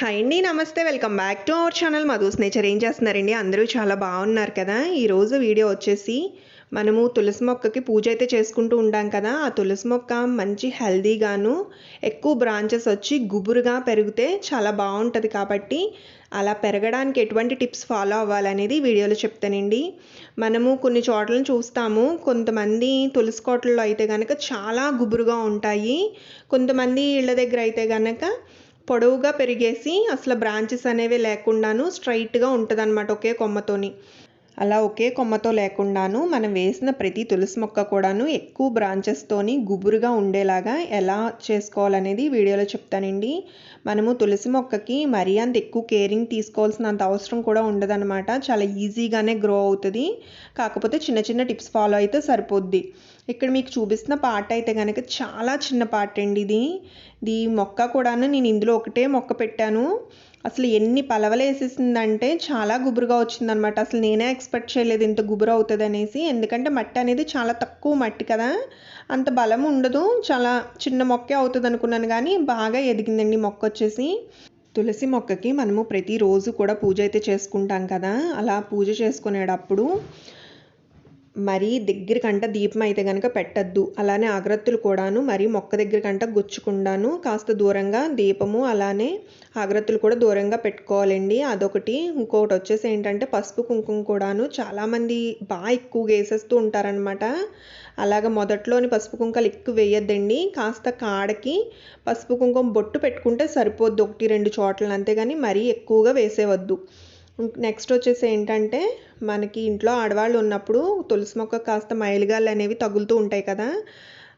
Hi అండి నమస్తే welcome back to our channel Madhu's nature ఏం చేస్తున్నారండి అందరూ చాలా బాగున్నారు కదా? ఈరోజు వీడియో వచ్చేసి మనము తులసి మొక్కకి పూజ అయితే చేసుకుంటూ ఉంటాం కదా? ఆ తులసి మొక్క మంచి హెల్దీగాను ఎక్కువ బ్రాంచెస్ వచ్చి గుబురుగా పెరిగితే చాలా బాగుంటుంది కాబట్టి అలా పెరగడానికి ఎటువంటి టిప్స్ ఫాలో అవ్వాలనేది వీడియోలో చెప్తానండి. మనము కొన్ని చోట్లను చూస్తాము. కొంతమంది తులసి కోటల్లో అయితే కనుక చాలా గుబురుగా ఉంటాయి. కొంతమంది ఇళ్ళ దగ్గర అయితే కనుక పొడవుగా పెరిగేసి అసలు బ్రాంచెస్ అనేవి లేకుండాను స్ట్రైట్గా ఉంటుంది అనమాట ఒకే కొమ్మతోని. అలా ఒకే కొమ్మతో లేకుండాను మనం వేసిన ప్రతి తులసి మొక్క కూడాను ఎక్కువ బ్రాంచెస్తోని గుబురుగా ఉండేలాగా ఎలా చేసుకోవాలనేది వీడియోలో చెప్తానండి. మనము తులసి మొక్కకి మరీ అంత ఎక్కువ కేరింగ్ తీసుకోవాల్సినంత అవసరం కూడా ఉండదన్నమాట. చాలా ఈజీగానే గ్రో అవుతుంది. కాకపోతే చిన్న చిన్న టిప్స్ ఫాలో అయితే సరిపోద్ది. ఇక్కడ మీకు చూపిస్తున్న పార్ట్ అయితే కనుక చాలా చిన్న పార్ట్ అండి ఇది. ఇది మొక్క కూడాను నేను ఇందులో ఒకటే మొక్క పెట్టాను. అసలు ఎన్ని పలవలు వేసేసిందంటే చాలా గుబురుగా వచ్చిందనమాట అసలు నేనే ఎక్స్పెక్ట్ చేయలేదు ఇంత గుబురు అవుతుంది అనేసి ఎందుకంటే మట్టి అనేది చాలా తక్కువ మట్టి కదా. అంత బలం ఉండదు. చాలా చిన్న మొక్కే అవుతుంది అనుకున్నాను కానీ బాగా ఎదిగిందండి మొక్క వచ్చేసి. తులసి మొక్కకి మనము ప్రతిరోజు కూడా పూజ అయితే చేసుకుంటాం కదా. అలా పూజ చేసుకునేటప్పుడు మరీ దగ్గరకంట దీపం అయితే కనుక పెట్టద్దు. అలానే అగరత్తులు కూడాను మరీ మొక్క దగ్గరకంట గుచ్చుకుండాను కాస్త దూరంగా దీపము అలానే అగరత్తులు కూడా దూరంగా పెట్టుకోవాలండి. అదొకటి. ఇంకొకటి వచ్చేసి ఏంటంటే పసుపు కుంకుమ కూడాను చాలామంది బాగా ఎక్కువగా వేసేస్తూ ఉంటారనమాట అలాగ మొదట్లోని పసుపు కుంకాలు ఎక్కువ వేయద్దండి. కాస్త కాడకి పసుపు కుంకుమ బొట్టు పెట్టుకుంటే సరిపోద్ది. ఒకటి రెండు చోట్ల అంతేగాని మరీ ఎక్కువగా వేసేవద్దు. నెక్స్ట్ వచ్చేసి ఏంటంటే మనకి ఇంట్లో ఆడవాళ్ళు ఉన్నప్పుడు తులసి మొక్క కాస్త మైలుగాళ్ళు అనేవి తగులుతూ ఉంటాయి కదా.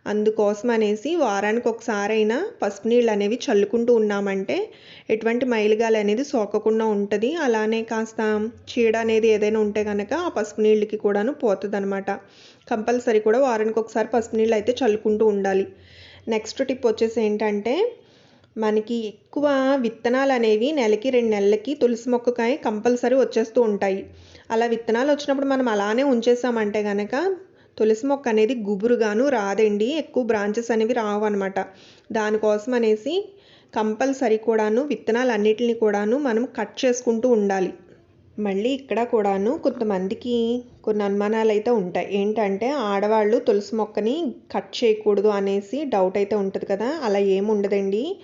అందుకోసం అనేసి వారానికి ఒకసారి అయినా పసుపు నీళ్ళు అనేవి చల్లుకుంటూ ఉన్నామంటే ఎటువంటి మైలుగాలు అనేది సోకకుండా ఉంటుంది. అలానే కాస్త చీడ అనేది ఏదైనా ఉంటే కనుక ఆ పసుపు నీళ్ళకి కూడాను పోతుంది అనమాట కంపల్సరీ కూడా వారానికి ఒకసారి పసుపు నీళ్ళు అయితే చల్లుకుంటూ ఉండాలి. నెక్స్ట్ టిప్ వచ్చేసి ఏంటంటే మనకి ఎక్కువ విత్తనాలు అనేవి నెలకి రెండు నెలలకి తులసి మొక్కకాయ కంపల్సరీ వచ్చేస్తూ ఉంటాయి. అలా విత్తనాలు వచ్చినప్పుడు మనం అలానే ఉంచేసామంటే కనుక తులసి మొక్క అనేది గుబురుగాను రాదండి. ఎక్కువ బ్రాంచెస్ అనేవి రావు అనమాట దానికోసం అనేసి కంపల్సరీ కూడాను విత్తనాలు అన్నిటిని కూడాను మనం కట్ చేసుకుంటూ ఉండాలి. మళ్ళీ ఇక్కడ కూడాను కొంతమందికి కొన్ని అనుమానాలు అయితే ఉంటాయి. ఏంటంటే ఆడవాళ్ళు తులసి మొక్కని కట్ చేయకూడదు అనేసి డౌట్ అయితే ఉంటుంది కదా. అలా ఏమి ఉండదండి.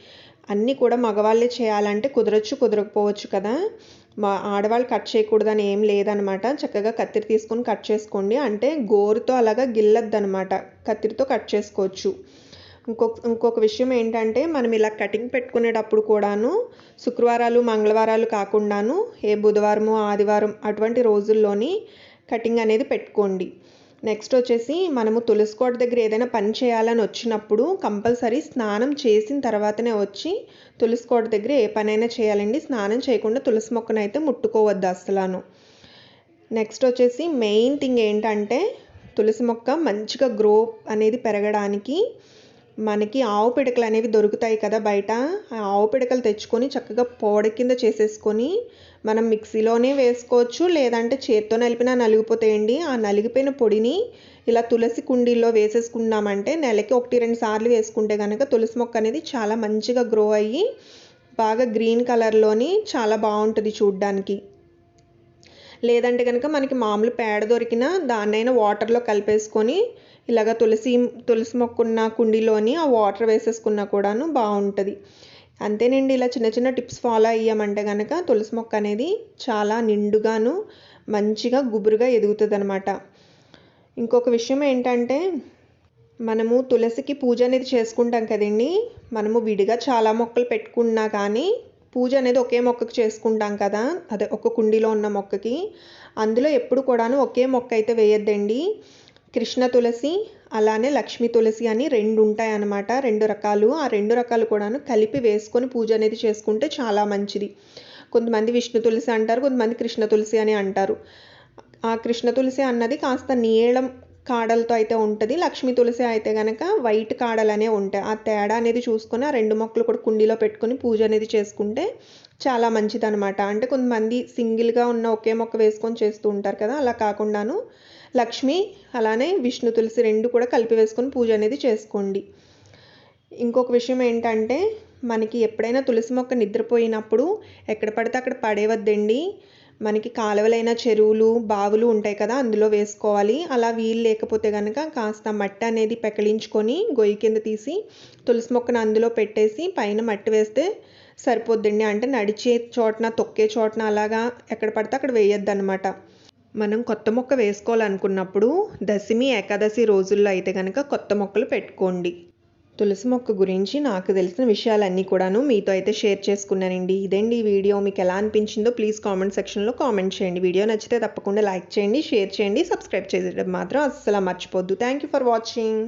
అన్నీ కూడా మగవాళ్ళే చేయాలంటే కుదరచ్చు కుదరకపోవచ్చు కదా. మా ఆడవాళ్ళు కట్ చేయకూడదని ఏం లేదనమాట. చక్కగా కత్తిరి తీసుకొని కట్ చేసుకోండి. అంటే గోరుతో అలాగా గిల్లద్దనమాట. కత్తిరితో కట్ చేసుకోవచ్చు. ఇంకొక ఇంకొక విషయం ఏంటంటే మనం ఇలా కటింగ్ పెట్టుకునేటప్పుడు కూడాను శుక్రవారాలు మంగళవారాలు కాకుండాను ఏ బుధవారము ఆదివారం అటువంటి రోజుల్లోని కటింగ్ అనేది పెట్టుకోండి. నెక్స్ట్ వచ్చేసి మనము తులసి కోట దగ్గర ఏదైనా పని చేయాలని వచ్చినప్పుడు కంపల్సరీ స్నానం చేసిన తర్వాతనే వచ్చి తులసి కోట దగ్గర ఏ పనైనా చేయాలండి. స్నానం చేయకుండా తులసి మొక్కనైతే ముట్టుకోవద్దు అసలాను నెక్స్ట్ వచ్చేసి మెయిన్ థింగ్ ఏంటంటే తులసి మొక్క మంచిగా గ్రో అనేది పెరగడానికి మనకి ఆవు పిడకలు అనేవి దొరుకుతాయి కదా బయట. ఆ ఆవు పిడకలు తెచ్చుకొని చక్కగా పోడ కింద చేసేసుకొని మనం మిక్సీలోనే వేసుకోవచ్చు. లేదంటే చేత్తో నలిపినా నలిగిపోతాయండి. ఆ నలిగిపోయిన పొడిని ఇలా తులసి కుండీల్లో వేసేసుకున్నామంటే నెలకి ఒకటి రెండు సార్లు వేసుకుంటే కనుక తులసి మొక్క అనేది చాలా మంచిగా గ్రో అయ్యి బాగా గ్రీన్ కలర్లోని చాలా బాగుంటుంది చూడ్డానికి. లేదంటే కనుక మనకి మామూలు పేడ దొరికినా దాన్నైనా వాటర్లో కలిపేసుకొని ఇలాగ తులసి తులసి మొక్క ఉన్న కుండీలోని ఆ వాటర్ వేసేసుకున్నా కూడాను బాగుంటుంది. అంతేనండి ఇలా చిన్న చిన్న టిప్స్ ఫాలో అయ్యామంటే కనుక తులసి మొక్క అనేది చాలా నిండుగాను మంచిగా గుబురుగా ఎదుగుతుంది అనమాట ఇంకొక విషయం ఏంటంటే మనము తులసికి పూజ అనేది చేసుకుంటాం కదండి. మనము విడిగా చాలా మొక్కలు పెట్టుకున్నా కానీ పూజ అనేది ఒకే మొక్కకి చేసుకుంటాం కదా. అదే ఒక కుండీలో ఉన్న మొక్కకి. అందులో ఎప్పుడు కూడాను ఒకే మొక్క అయితే వేయద్దండి. కృష్ణ తులసి అలానే లక్ష్మీ తులసి అని రెండు ఉంటాయి అన్నమాట రెండు రకాలు. ఆ రెండు రకాలు కూడాను కలిపి వేసుకొని పూజ అనేది చేసుకుంటే చాలా మంచిది. కొంతమంది విష్ణు తులసి అంటారు కొంతమంది కృష్ణ తులసి అని అంటారు. ఆ కృష్ణ తులసి అన్నది కాస్త నీళం కాడలతో అయితే ఉంటుంది. లక్ష్మీ తులసి అయితే కనుక వైట్ కాడలు అనేవి ఉంటాయి. ఆ తేడా అనేది చూసుకొని ఆ రెండు మొక్కలు కూడా కుండీలో పెట్టుకొని పూజ అనేది చేసుకుంటే చాలా మంచిదనమాట అంటే కొంతమంది సింగిల్గా ఉన్న ఒకే మొక్క వేసుకొని చేస్తూ ఉంటారు కదా అలా కాకుండాను లక్ష్మి అలానే విష్ణు తులసి రెండు కూడా కలిపి వేసుకొని పూజ అనేది చేసుకోండి. ఇంకొక విషయం ఏంటంటే మనకి ఎప్పుడైనా తులసి మొక్క నిద్రపోయినప్పుడు ఎక్కడ పడితే అక్కడ పడేవద్దండి మనకి కాలువలైన చెరువులు బావులు ఉంటాయి కదా అందులో వేసుకోవాలి. అలా వీలు లేకపోతే కనుక కాస్త మట్టి అనేది పెకలించుకొని గొయ్యి కింద తీసి తులసి మొక్కను అందులో పెట్టేసి పైన మట్టి వేస్తే సరిపోద్దండి. అంటే నడిచే చోటన తొక్కే చోటన అలాగా ఎక్కడ పడితే అక్కడ వేయొద్దు అనమాట మనం కొత్త మొక్క వేసుకోవాలనుకున్నప్పుడు దశమి ఏకాదశి రోజుల్లో అయితే కనుక కొత్త మొక్కలు పెట్టుకోండి. తులసి మొక్క గురించి నాకు తెలిసిన విషయాలన్నీ కూడాను మీతో అయితే షేర్ చేసుకున్నానండి. ఇదండి ఈ వీడియో? మీకు ఎలా అనిపించిందో ప్లీజ్ కామెంట్ సెక్షన్లో కామెంట్ చేయండి. వీడియో నచ్చితే తప్పకుండా లైక్ చేయండి షేర్ చేయండి సబ్స్క్రైబ్ చేయడం మాత్రం అస్సలు మర్చిపోద్దు. Thank you for watching.